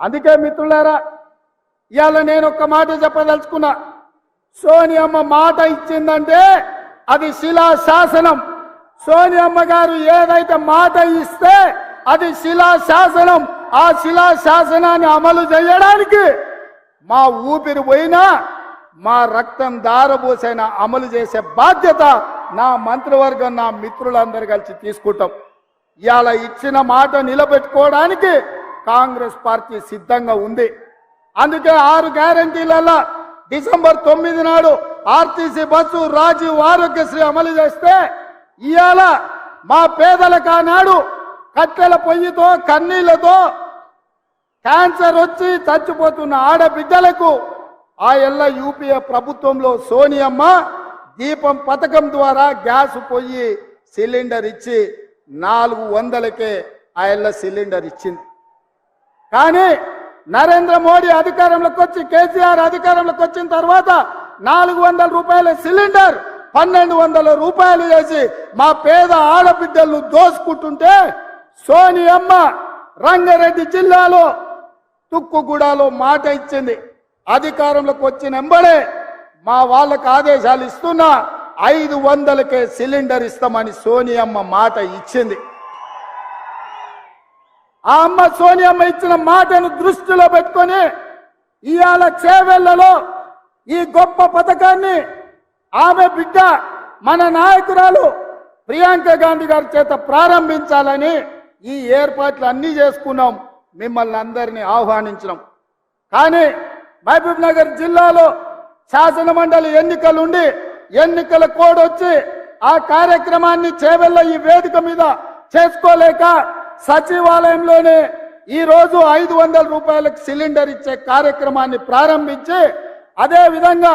అందుకే మిత్రులారా ఇవాళ నేను ఒక్క మాట చెప్పదలుచుకున్నా. సోనియమ్మ మాట ఇచ్చిందంటే అది శిలా శాసనం. సోనియమ్మ గారు ఏదైతే మాట ఇస్తే అది శిలా శాసనం. ఆ శిలా శాసనాన్ని అమలు చేయడానికి మా ఊపిరి పోయినా మా రక్తం దారబోసైనా అమలు చేసే బాధ్యత నా మంత్రివర్గం నా మిత్రులందరూ కలిసి తీసుకుంటాం. ఇవాళ ఇచ్చిన మాట నిలబెట్టుకోవడానికి కాంగ్రెస్ పార్టీ సిద్ధంగా ఉంది. అందుకే ఆరు గ్యారంటీలలో డిసెంబర్ తొమ్మిది నాడు ఆర్టీసీ బస్సు రాజీవ్ ఆరోగ్యశ్రీ అమలు చేస్తే ఇవాళ మా పేదలకు ఆనాడు కట్టెల పొయ్యితో కన్నీళ్ళతో క్యాన్సర్ వచ్చి చచ్చిపోతున్న ఆడబిడ్డలకు ఆ ఎల్ల యూపీఏ ప్రభుత్వంలో సోనియమ్మ దీపం పథకం ద్వారా గ్యాస్ పొయ్యి సిలిండర్ ఇచ్చి నాలుగు వందలకే ఆ ఎల్ల సిలిండర్ ఇచ్చింది. కానీ నరేంద్ర మోడీ అధికారంలోకి వచ్చి కేసీఆర్ అధికారంలోకి వచ్చిన తర్వాత నాలుగు వందల రూపాయల సిలిండర్ పన్నెండు వందల రూపాయలు చేసి మా పేద ఆడబిడ్డలు దోసుకుంటుంటే సోనియమ్మ రంగారెడ్డి జిల్లాలో తుక్కుగూడలో మాట ఇచ్చింది. అధికారంలోకి వచ్చిన ఎంబడే మా వాళ్ళకు ఆదేశాలు ఇస్తున్నా ఐదు వందలకే సిలిండర్ ఇస్తామని సోనియమ్మ మాట ఇచ్చింది. ఆ అమ్మ సోనియమ్మ ఇచ్చిన మాటను దృష్టిలో పెట్టుకొని ఇవాళ చేవెళ్ళలో ఈ గొప్ప పథకాన్ని ఆమె బిడ్డ మన నాయకురాలు ప్రియాంక గాంధీ గారి చేత ప్రారంభించాలని ఈ ఏర్పాట్లు అన్నీ చేసుకున్నాం. మిమ్మల్ని అందరినీ ఆహ్వానించినాం. కానీ మహబూబ్ నగర్ జిల్లాలో శాసన మండలి ఎన్నికలు ఉండి ఎన్నికల కోడ్ వచ్చి ఆ కార్యక్రమాన్ని చేవెళ్ళ ఈ వేదిక మీద చేసుకోలేక సచివాలయంలోనే ఈరోజు ఐదు వందల రూపాయలకు సిలిండర్ ఇచ్చే కార్యక్రమాన్ని ప్రారంభించి అదే విధంగా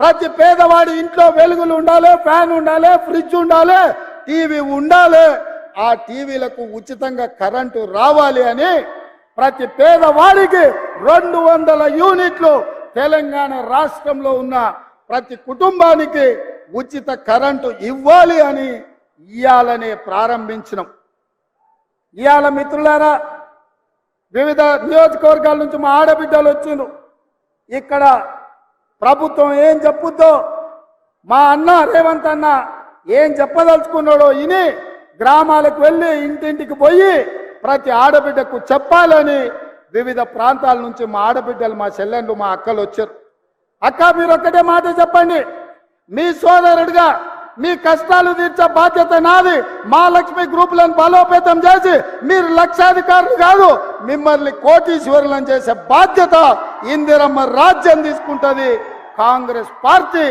ప్రతి పేదవాడి ఇంట్లో వెలుగులు ఉండాలి ఫ్యాన్ ఉండాలి ఫ్రిడ్జ్ ఉండాలి టీవీ ఉండాలి. ఆ టీవీలకు ఉచితంగా కరెంటు రావాలి అని ప్రతి పేదవాడికి రెండు వందల యూనిట్లు తెలంగాణ రాష్ట్రంలో ఉన్న ప్రతి కుటుంబానికి ఉచిత కరెంటు ఇవ్వాలి అని ఇవ్వాలని ప్రారంభించినాం. ఇవాళ మిత్రులారా వివిధ నియోజకవర్గాల నుంచి మా ఆడబిడ్డలు వచ్చిండ్రు. ఇక్కడ ప్రభుత్వం ఏం చెప్పుద్దో మా అన్న రేవంత్ అన్న ఏం చెప్పదలుచుకున్నాడో ఇని గ్రామాలకు వెళ్ళి ఇంటింటికి పోయి ప్రతి ఆడబిడ్డకు చెప్పాలని వివిధ ప్రాంతాల నుంచి మా ఆడబిడ్డలు మా చెల్లెండ్లు మా అక్కలు వచ్చారు. అక్క మీరు ఒక్కటే మాట చెప్పండి. మీ సోదరుడిగా మీ కష్టాలు తీర్చే బాధ్యత నాది. మా లక్ష్మి గ్రూపులను బలోపేతం చేసి మీరు లక్షాధికారులు కాదు మిమ్మల్ని కోటీశ్వరులను చేసే బాధ్యత ఇందిరమ్మ రాజ్యం తీసుకుంటుంది. కాంగ్రెస్ పార్టీ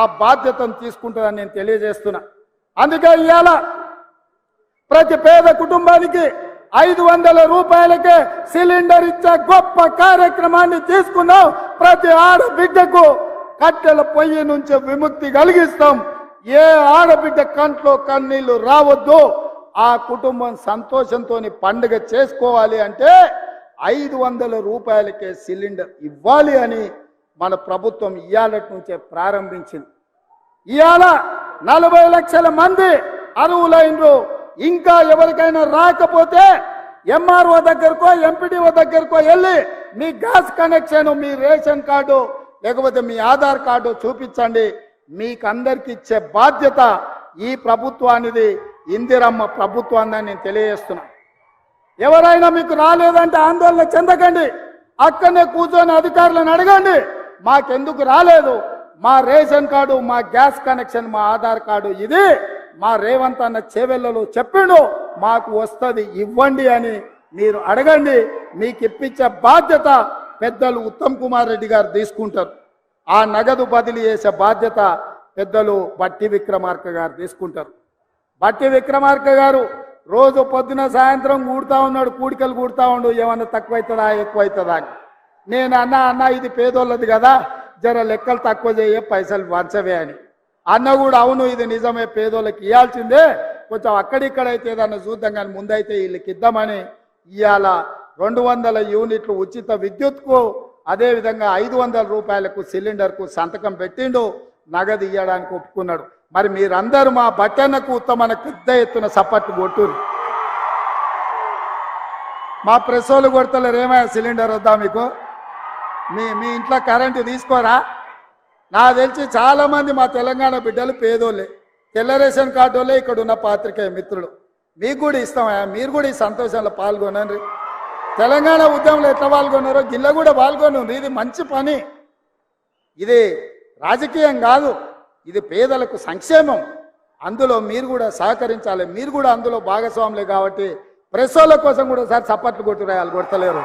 ఆ బాధ్యతను తీసుకుంటుందని నేను తెలియజేస్తున్నా. అందుకే ఇవాళ ప్రతి పేద కుటుంబానికి ఐదు వందల రూపాయలకే సిలిండర్ ఇచ్చే గొప్ప కార్యక్రమాన్ని తీసుకున్నాం ప్రతి ఆడబిడ్డకు కట్టెల పొయ్యి నుంచి విముక్తి కలిగిస్తాం. ఏ ఆడబిడ్డ కంట్లో కన్నీళ్ళు రావద్దు. ఆ కుటుంబం సంతోషంతో పండుగ చేసుకోవాలి అంటే ఐదు వందల రూపాయలకే సిలిండర్ ఇవ్వాలి అని మన ప్రభుత్వం ఇవాళ నుంచే ప్రారంభించింది. ఇవాళ నలభై లక్షల మంది అరువులైనరు ఇంకా ఎవరికైనా రాకపోతే ఎంఆర్ఓ దగ్గరకో ఎంపీడీఓ దగ్గరకో వెళ్ళి మీ గ్యాస్ కనెక్షన్ మీ రేషన్ కార్డు లేకపోతే మీ ఆధార్ కార్డు చూపించండి. మీకు అందరికి ఇచ్చే బాధ్యత ఈ ప్రభుత్వానిది. ఇందిరమ్మ ప్రభుత్వాన్ని నేను తెలియజేస్తున్నా. ఎవరైనా మీకు రాలేదంటే ఆందోళన చెందకండి. అక్కడనే కూర్చొని అధికారులను అడగండి. మాకెందుకు రాలేదు? మా రేషన్ కార్డు మా గ్యాస్ కనెక్షన్ మా ఆధార్ కార్డు ఇది. మా రేవంత్ అన్న చెవెళ్ళలో చెప్పిండు మాకు వస్తుంది ఇవ్వండి అని మీరు అడగండి. మీకు ఇప్పించే బాధ్యత పెద్దలు ఉత్తమ్ కుమార్ రెడ్డి గారు తీసుకుంటారు. ఆ నగదు బదిలీ చేసే బాధ్యత పెద్దలు బట్టి విక్రమార్క గారు తీసుకుంటారు. బట్టి విక్రమార్క గారు రోజు పొద్దున సాయంత్రం కూడుతూ ఉన్నాడు కూడికలు కూడుతూ ఉండు ఏమన్నా తక్కువైతుందా ఎక్కువైతుందా అని. నేను అన్న అన్న ఇది పేదోళ్ళది కదా జర లెక్కలు తక్కువ చేయే పైసలు వంచవే అని. అన్న కూడా అవును ఇది నిజమే పేదోళ్ళకి ఇవ్వాల్సిందే కొంచెం అక్కడిక్కడైతే ఏదన్నా చూద్దాం కానీ ముందైతే వీళ్ళకి ఇద్దామని ఇవాళ రెండు వందల యూనిట్లు ఉచిత విద్యుత్కు అదేవిధంగా ఐదు వందల రూపాయలకు సిలిండర్కు సంతకం పెట్టిండు నగదు ఇవ్వడానికి ఒప్పుకున్నాడు. మరి మీరందరూ మా బట్టన్నకు ఉత్తమన పెద్ద ఎత్తున సపట్టు కొట్టురు మా ప్రెస్ వాళ్ళు కొడతలేరు ఏమైనా సిలిండర్ వద్దా మీకు? మీ మీ ఇంట్లో కరెంటు తీసుకోరా? నాకు తెలిసి చాలామంది మా తెలంగాణ బిడ్డలు పేదోళ్ళే. తెల్ల రేషన్ కార్డు వాళ్ళే ఇక్కడ ఉన్న పాత్రికేయ మిత్రులు. మీకు కూడా ఇస్తామయ్యా మీరు కూడా ఈ సంతోషంలో పాల్గొనండి. తెలంగాణ ఉద్యమంలో ఎట్లా పాల్గొన్నారో గిల్ల కూడా పాల్గొన్నారు ఇది మంచి పని. ఇది రాజకీయం కాదు. ఇది పేదలకు సంక్షేమం. అందులో మీరు కూడా సహకరించాలి. మీరు కూడా అందులో భాగస్వాములే కాబట్టి ప్రెస్ వాళ్ళ కోసం కూడా సార్ చప్పట్లు కొట్టురాయాలి కొడతలేరు.